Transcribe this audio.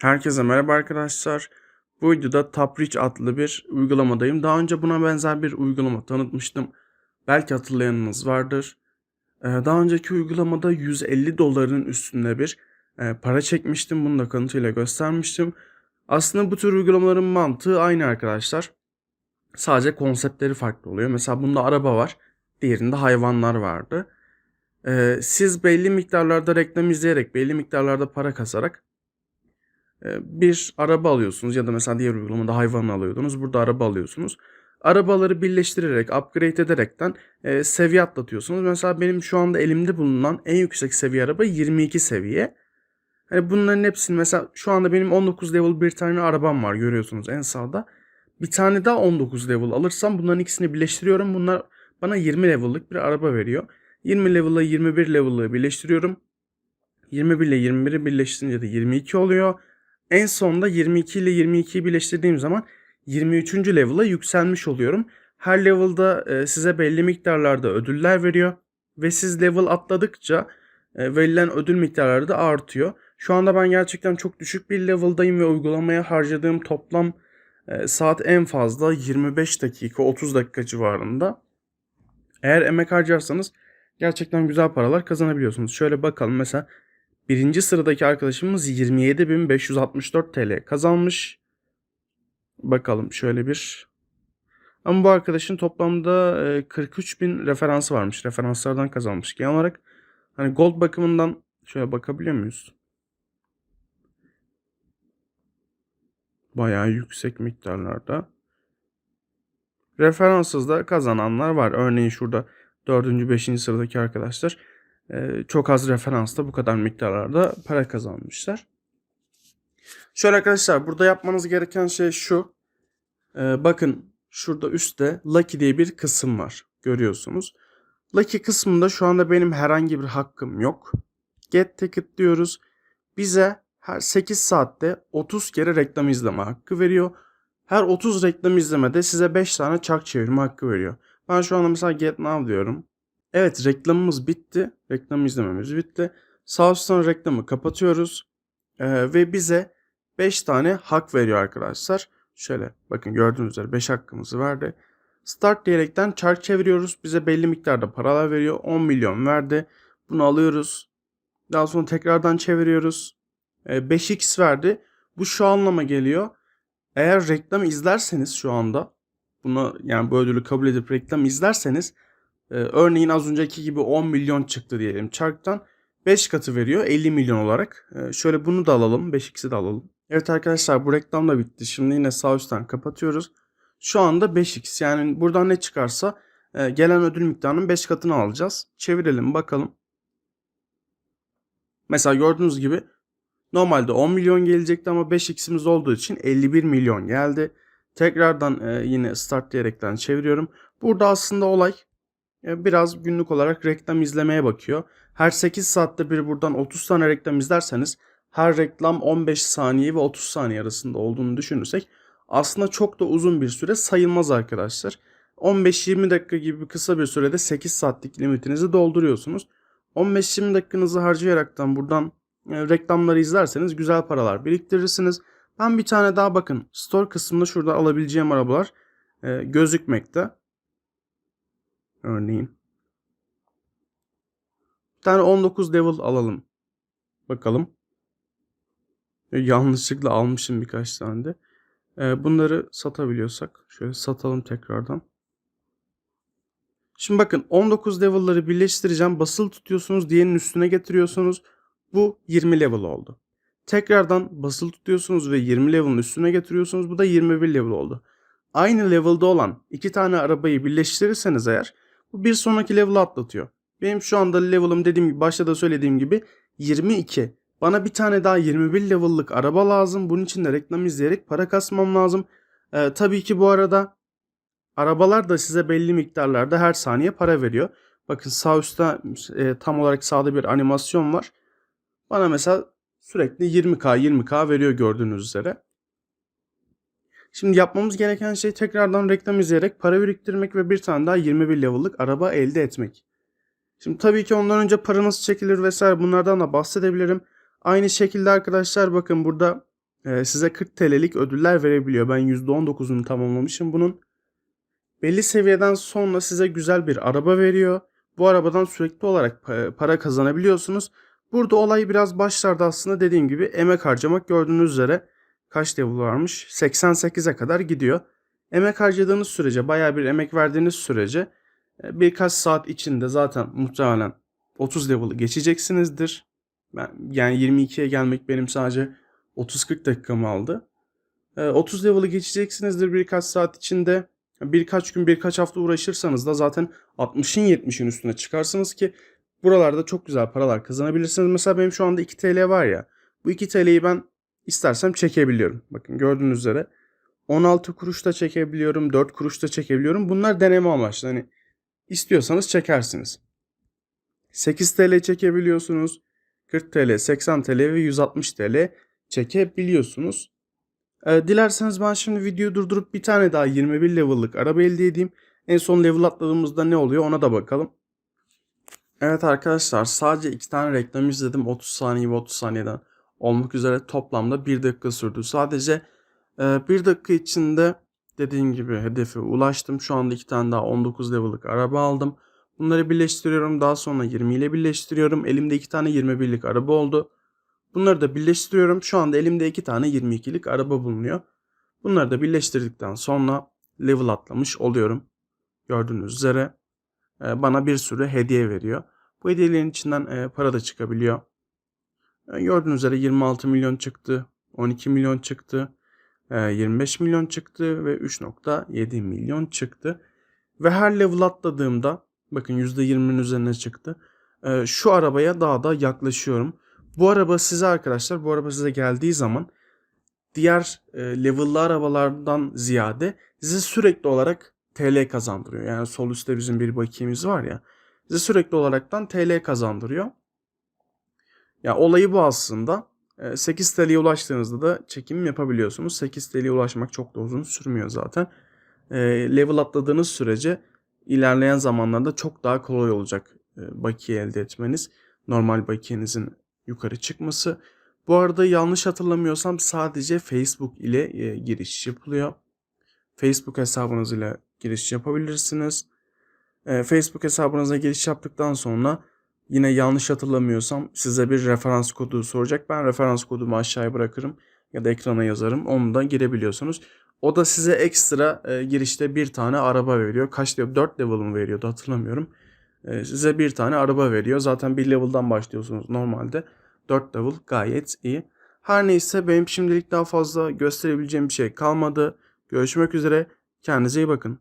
Herkese merhaba arkadaşlar. Bu videoda Taprich adlı bir uygulamadayım. Daha önce buna benzer bir uygulama tanıtmıştım. Belki hatırlayanınız vardır. Ee, Daha önceki uygulamada 150 doların üstünde bir e, para çekmiştim. Bunu da kanıtıyla göstermiştim. Aslında bu tür uygulamaların mantığı aynı arkadaşlar. Sadece konseptleri farklı oluyor. Mesela bunda araba var. Diğerinde hayvanlar vardı. Ee, Siz belli miktarlarda reklam izleyerek, belli miktarlarda para kasarak bir araba alıyorsunuz ya da mesela diğer uygulamada hayvan alıyordunuz. Burada araba alıyorsunuz. Arabaları birleştirerek, upgrade ederekten e, seviye atlatıyorsunuz. Mesela benim şu anda elimde bulunan en yüksek seviye araba 22 seviye. Hani bunların hepsini mesela şu anda benim 19 level bir tane arabam var görüyorsunuz en sağda. Bir tane daha 19 level alırsam bunların ikisini birleştiriyorum. Bunlar bana 20 level'lık bir araba veriyor. 20 level'la 21 level'ı birleştiriyorum. 21 ile 21'i birleştirince de 22 oluyor. En sonunda 22 ile 22'yi birleştirdiğim zaman 23. level'a yükselmiş oluyorum. Her level'da e, size belli miktarlarda ödüller veriyor ve siz level atladıkça e, verilen ödül miktarları da artıyor. Şu anda ben gerçekten çok düşük bir level'dayım ve uygulamaya harcadığım toplam e, saat en fazla 25 dakika 30 dakika civarında. Eğer emek harcarsanız gerçekten güzel paralar kazanabiliyorsunuz. Şöyle bakalım mesela birinci sıradaki arkadaşımız 27.564 TL kazanmış. Bakalım şöyle bir. Ama bu arkadaşın toplamda e, 43.000 referansı varmış. Referanslardan kazanmış. Genel olarak hani gold bakımından şöyle bakabiliyor muyuz? Bayağı yüksek miktarlarda. Referanssız da kazananlar var. Örneğin şurada 4. 5. sıradaki arkadaşlar e, çok az referansla bu kadar miktarlarda para kazanmışlar. Şöyle arkadaşlar burada yapmanız gereken şey şu. E, bakın şurada üstte Lucky diye bir kısım var. Görüyorsunuz. Lucky kısmında şu anda benim herhangi bir hakkım yok. Get ticket diyoruz. Bize her 8 saatte 30 kere reklam izleme hakkı veriyor. Her 30 reklam izlemede size 5 tane çark çevirme hakkı veriyor. Ben şu anda mesela get now diyorum. Evet reklamımız bitti. Reklam izlememiz bitti. Sağ üstten reklamı kapatıyoruz. Ee, ve bize 5 tane hak veriyor arkadaşlar. Şöyle bakın gördüğünüz üzere 5 hakkımızı verdi. Start diyerekten çark çeviriyoruz. Bize belli miktarda paralar veriyor. 10 milyon verdi. Bunu alıyoruz. Daha sonra tekrardan çeviriyoruz. Ee, 5x verdi. Bu şu anlama geliyor. Eğer reklam izlerseniz şu anda bunu yani bu ödülü kabul edip reklam izlerseniz e, örneğin az önceki gibi 10 milyon çıktı diyelim çarktan 5 katı veriyor 50 milyon olarak. E, şöyle bunu da alalım 5x'i de alalım. Evet arkadaşlar bu reklam da bitti. Şimdi yine sağ üstten kapatıyoruz. Şu anda 5x yani buradan ne çıkarsa e, gelen ödül miktarının 5 katını alacağız. Çevirelim bakalım. Mesela gördüğünüz gibi Normalde 10 milyon gelecekti ama 5x'imiz olduğu için 51 milyon geldi. Tekrardan e, yine start diyerekten çeviriyorum. Burada aslında olay biraz günlük olarak reklam izlemeye bakıyor. Her 8 saatte bir buradan 30 tane reklam izlerseniz her reklam 15 saniye ve 30 saniye arasında olduğunu düşünürsek aslında çok da uzun bir süre sayılmaz arkadaşlar. 15-20 dakika gibi kısa bir sürede 8 saatlik limitinizi dolduruyorsunuz. 15-20 dakikanızı harcayaraktan buradan e, reklamları izlerseniz güzel paralar biriktirirsiniz. Ben bir tane daha bakın store kısmında şurada alabileceğim arabalar e, gözükmekte. Örneğin. Bir tane 19 level alalım. Bakalım. E, yanlışlıkla almışım birkaç tane de. E, bunları satabiliyorsak şöyle satalım tekrardan. Şimdi bakın 19 level'ları birleştireceğim. Basılı tutuyorsunuz. Diğerinin üstüne getiriyorsunuz. Bu 20 level oldu. Tekrardan basılı tutuyorsunuz ve 20 level'ın üstüne getiriyorsunuz. Bu da 21 level oldu. Aynı level'da olan iki tane arabayı birleştirirseniz eğer bu bir sonraki level'ı atlatıyor. Benim şu anda level'ım dediğim gibi başta da söylediğim gibi 22. Bana bir tane daha 21 level'lık araba lazım. Bunun için de reklam izleyerek para kasmam lazım. Ee, tabii ki bu arada arabalar da size belli miktarlarda her saniye para veriyor. Bakın sağ üstte e, tam olarak sağda bir animasyon var. Bana mesela sürekli 20k 20k veriyor gördüğünüz üzere. Şimdi yapmamız gereken şey tekrardan reklam izleyerek para biriktirmek ve bir tane daha 21 level'lık araba elde etmek. Şimdi tabii ki ondan önce para nasıl çekilir vesaire bunlardan da bahsedebilirim. Aynı şekilde arkadaşlar bakın burada e, size 40 TL'lik ödüller verebiliyor. Ben %19'unu tamamlamışım bunun. Belli seviyeden sonra size güzel bir araba veriyor. Bu arabadan sürekli olarak pa- para kazanabiliyorsunuz. Burada olay biraz başlarda aslında dediğim gibi emek harcamak gördüğünüz üzere kaç level varmış? 88'e kadar gidiyor. Emek harcadığınız sürece, bayağı bir emek verdiğiniz sürece e, birkaç saat içinde zaten muhtemelen 30 level'ı geçeceksinizdir. Ben, yani 22'ye gelmek benim sadece 30-40 dakikamı aldı. E, 30 level'ı geçeceksinizdir birkaç saat içinde. Birkaç gün, birkaç hafta uğraşırsanız da zaten 60'ın 70'in üstüne çıkarsınız ki buralarda çok güzel paralar kazanabilirsiniz. Mesela benim şu anda 2 TL var ya. Bu 2 TL'yi ben istersem çekebiliyorum. Bakın gördüğünüz üzere 16 kuruşta çekebiliyorum, 4 kuruşta çekebiliyorum. Bunlar deneme amaçlı. Hani istiyorsanız çekersiniz. 8 TL çekebiliyorsunuz. 40 TL, 80 TL ve 160 TL çekebiliyorsunuz. Ee, dilerseniz ben şimdi videoyu durdurup bir tane daha 21 level'lık araba elde edeyim. En son level atladığımızda ne oluyor ona da bakalım. Evet arkadaşlar sadece iki tane reklam izledim 30 saniye ve 30 saniyeden olmak üzere toplamda 1 dakika sürdü. Sadece e, 1 dakika içinde dediğim gibi hedefe ulaştım. Şu anda iki tane daha 19 level'lık araba aldım. Bunları birleştiriyorum. Daha sonra 20 ile birleştiriyorum. Elimde iki tane 21'lik araba oldu. Bunları da birleştiriyorum. Şu anda elimde iki tane 22'lik araba bulunuyor. Bunları da birleştirdikten sonra level atlamış oluyorum. Gördüğünüz üzere e, bana bir sürü hediye veriyor. Bu hediyelerin içinden e, para da çıkabiliyor. E, Gördüğünüz üzere 26 milyon çıktı, 12 milyon çıktı, e, 25 milyon çıktı ve 3.7 milyon çıktı. Ve her level atladığımda bakın %20'nin üzerine çıktı. E, Şu arabaya daha da yaklaşıyorum. Bu araba size arkadaşlar bu araba size geldiği zaman diğer e, level'lı arabalardan ziyade size sürekli olarak TL kazandırıyor. Yani sol üstte bizim bir bakiyemiz var ya. Size sürekli olaraktan TL kazandırıyor. Ya olayı bu aslında. E, 8 TL'ye ulaştığınızda da çekim yapabiliyorsunuz. 8 TL'ye ulaşmak çok da uzun sürmüyor zaten. E, level atladığınız sürece ilerleyen zamanlarda çok daha kolay olacak e, bakiye elde etmeniz. Normal bakiyenizin yukarı çıkması. Bu arada yanlış hatırlamıyorsam sadece Facebook ile e, giriş yapılıyor. Facebook hesabınız ile giriş yapabilirsiniz. E, Facebook hesabınıza giriş yaptıktan sonra yine yanlış hatırlamıyorsam size bir referans kodu soracak. Ben referans kodumu aşağıya bırakırım ya da ekrana yazarım. Onu da girebiliyorsunuz. O da size ekstra e, girişte bir tane araba veriyor. Kaç level? 4 level mı veriyordu hatırlamıyorum. E, size bir tane araba veriyor. Zaten bir level'dan başlıyorsunuz normalde. 4 level gayet iyi. Her neyse benim şimdilik daha fazla gösterebileceğim bir şey kalmadı. Görüşmek üzere. Kendinize iyi bakın.